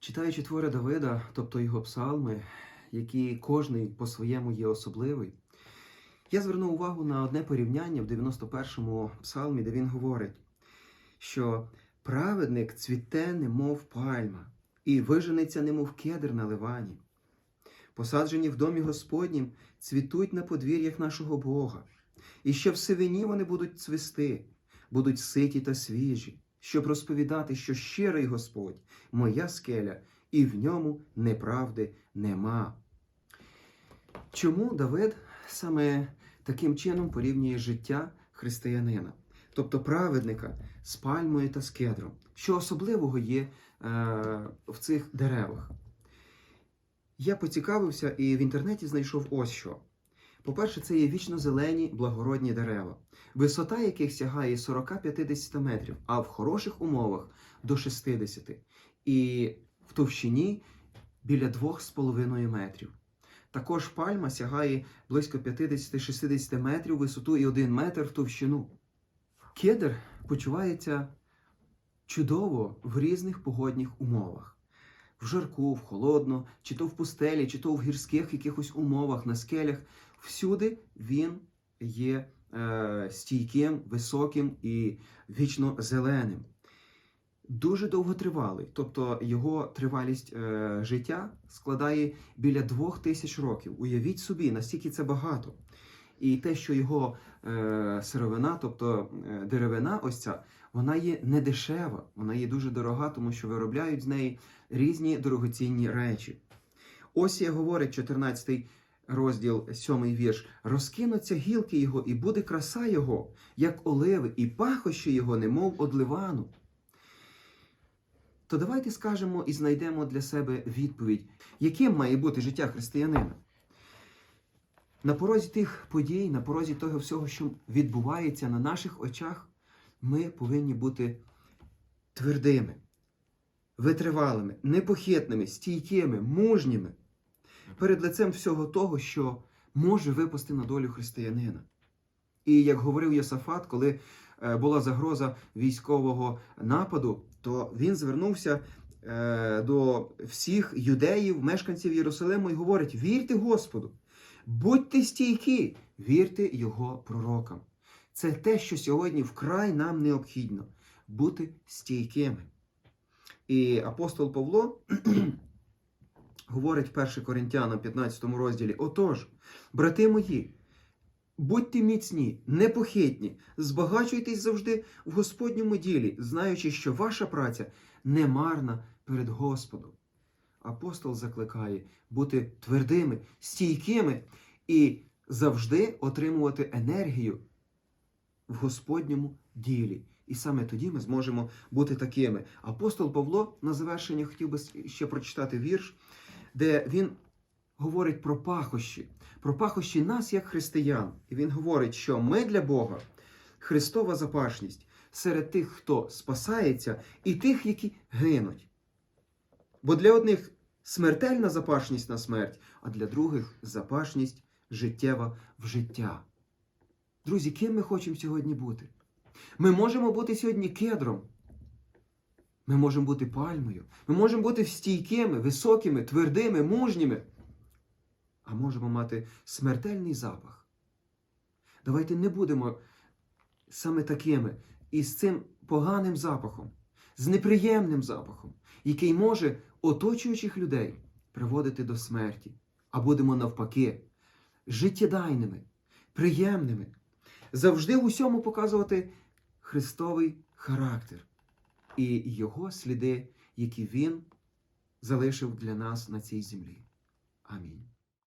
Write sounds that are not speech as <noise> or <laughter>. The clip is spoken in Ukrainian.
Читаючи твори Давида, тобто його псалми, які кожний по-своєму є особливий, я звернув увагу на одне порівняння в 91-му псалмі, де він говорить, що праведник цвіте, немов пальма, і виженеться, немов кедр на ливані. Посаджені в домі Господнім, цвітуть на подвір'ях нашого Бога, і ще в сивині вони будуть цвісти, будуть ситі та свіжі, щоб розповідати, що щирий Господь, моя скеля, і в ньому неправди нема. Чому Давид саме таким чином порівнює життя християнина, тобто праведника з пальмою та з кедром? Що особливого є е, в цих деревах? Я поцікавився і в інтернеті знайшов ось що. По-перше, це є вічно зелені благородні дерева, висота яких сягає 40-50 метрів, а в хороших умовах до 60, і в товщині біля 2,5 метрів. Також пальма сягає близько 50-60 метрів висоту і 1 метр в товщину. Кедр почувається чудово в різних погодних умовах. В жарку, в холодно, чи то в пустелі, чи то в гірських якихось умовах, на скелях. Всюди він є е, стійким, високим і вічно зеленим. Дуже довготривалий, тобто його тривалість е, життя складає біля двох тисяч років. Уявіть собі, настільки це багато. І те, що його е, сировина, тобто е, деревина, ось ця, вона є не дешева, вона є дуже дорога, тому що виробляють з неї різні дорогоцінні речі. Ось я говорить 14 розділ, 7 вірш. Розкинуться гілки його, і буде краса його, як оливи, і пахощі його, немов од ливану. То давайте скажемо і знайдемо для себе відповідь, яким має бути життя християнина. На порозі тих подій, на порозі того всього, що відбувається на наших очах, ми повинні бути твердими, витривалими, непохитними, стійкими, мужніми перед лицем всього того, що може випасти на долю християнина. І як говорив Йосафат, коли е, була загроза військового нападу, то він звернувся е, до всіх юдеїв, мешканців Єрусалиму, і говорить: вірте Господу, будьте стійкі, вірте Його пророкам. Це те, що сьогодні вкрай нам необхідно бути стійкими. І апостол Павло <clears throat> говорить в 1 Коринтянам 15 розділі: Отож, брати мої, будьте міцні, непохитні, збагачуйтесь завжди в Господньому ділі, знаючи, що ваша праця не марна перед Господом. Апостол закликає бути твердими, стійкими і завжди отримувати енергію в Господньому ділі. І саме тоді ми зможемо бути такими. Апостол Павло на завершення хотів би ще прочитати вірш, де він говорить про пахощі, про пахощі нас як християн. І він говорить, що ми для Бога Христова запашність серед тих, хто спасається, і тих, які гинуть. Бо для одних смертельна запашність на смерть, а для других запашність життєва в життя. Друзі, ким ми хочемо сьогодні бути? Ми можемо бути сьогодні кедром. Ми можемо бути пальмою. Ми можемо бути стійкими, високими, твердими, мужніми. А можемо мати смертельний запах. Давайте не будемо саме такими і з цим поганим запахом, з неприємним запахом, який може оточуючих людей приводити до смерті. А будемо навпаки, життєдайними, приємними, завжди в усьому показувати Христовий характер і Його сліди, які Він залишив для нас на цій землі. Амінь.